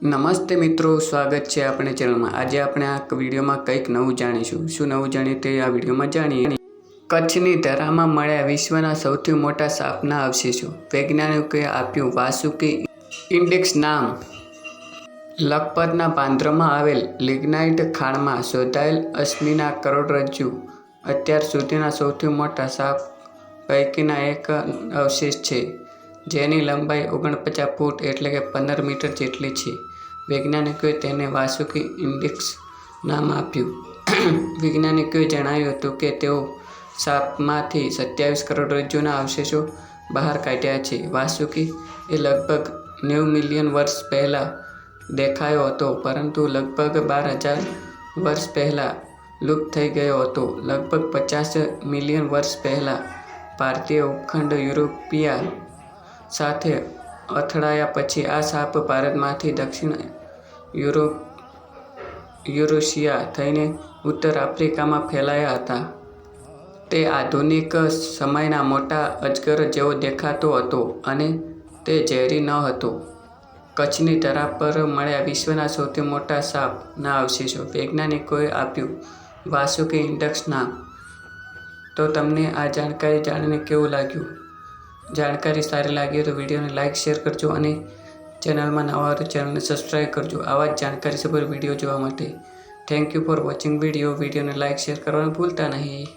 નમસ્તે મિત્રો, સ્વાગત છે આપણે ચેનલમાં. આજે આપણે આ વિડીયોમાં કંઈક નવું જાણીશું. શું નવું જાણીએ તે આ વિડીયોમાં જાણીએ. કચ્છની ધરામાં મળ્યા વિશ્વના સૌથી મોટા સાપના અવશેષો. વૈજ્ઞાનિકોએ આપ્યું વાસુકી ઇન્ડેક્સ નામ. લખપતના પાંદરમાં આવેલ લિગ્નાઇટ ખાણમાં શોધાયેલ અશ્મિના કરોડરજ્જુ અત્યાર સુધીના સૌથી મોટા સાપ પૈકીના એક અવશેષ છે. જેની લંબાઈ ઓગણપચાસ ફૂટ એટલે કે પંદર મીટર જેટલી છે. વૈજ્ઞાનિકોએ તેને વાસુકી ઇન્ડેક્સ નામ આપ્યું. વૈજ્ઞાનિકોએ જણાવ્યું હતું કે તેઓ સાપમાંથી સત્યાવીસ કરોડરજ્જુના અવશેષો બહાર કાઢ્યા છે. વાસુકી એ લગભગ નેવું મિલિયન વર્ષ પહેલાં દેખાયો હતો, પરંતુ લગભગ બાર હજાર વર્ષ પહેલાં લુપ્ત થઈ ગયો હતો. લગભગ પચાસ મિલિયન વર્ષ પહેલાં ભારતીય ઉપખંડ યુરોપિયા સાથે અથડાયા પછી આ સાપ ભારતમાંથી દક્ષિણ યુરોપ યુરોશિયા થઈને ઉત્તર આફ્રિકામાં ફેલાયા હતા. તે આધુનિક સમયના મોટા અજગર જેવો દેખાતો હતો અને તે ઝેરી ન હતો. કચ્છની તરાફ પર મળ્યા વિશ્વના સૌથી મોટા સાપના અવશેષો. વૈજ્ઞાનિકોએ આપ્યું વાસુકી ઇન્ડેક્સ નામ. તો તમને આ જાણકારી જાણીને કેવું લાગ્યું? જાણકારી સારી લાગી તો વિડીયોને લાઇક શેર કરજો અને ચેનલમાં નવા હોય તો ચેનલને સબસ્ક્રાઈબ કરજો. આવા જ જાણકારી સભર વીડિયો જોવા માટે. Thank you for watching video વિડીયોને લાઇક શેર કરવાનું ભૂલતા નહીં.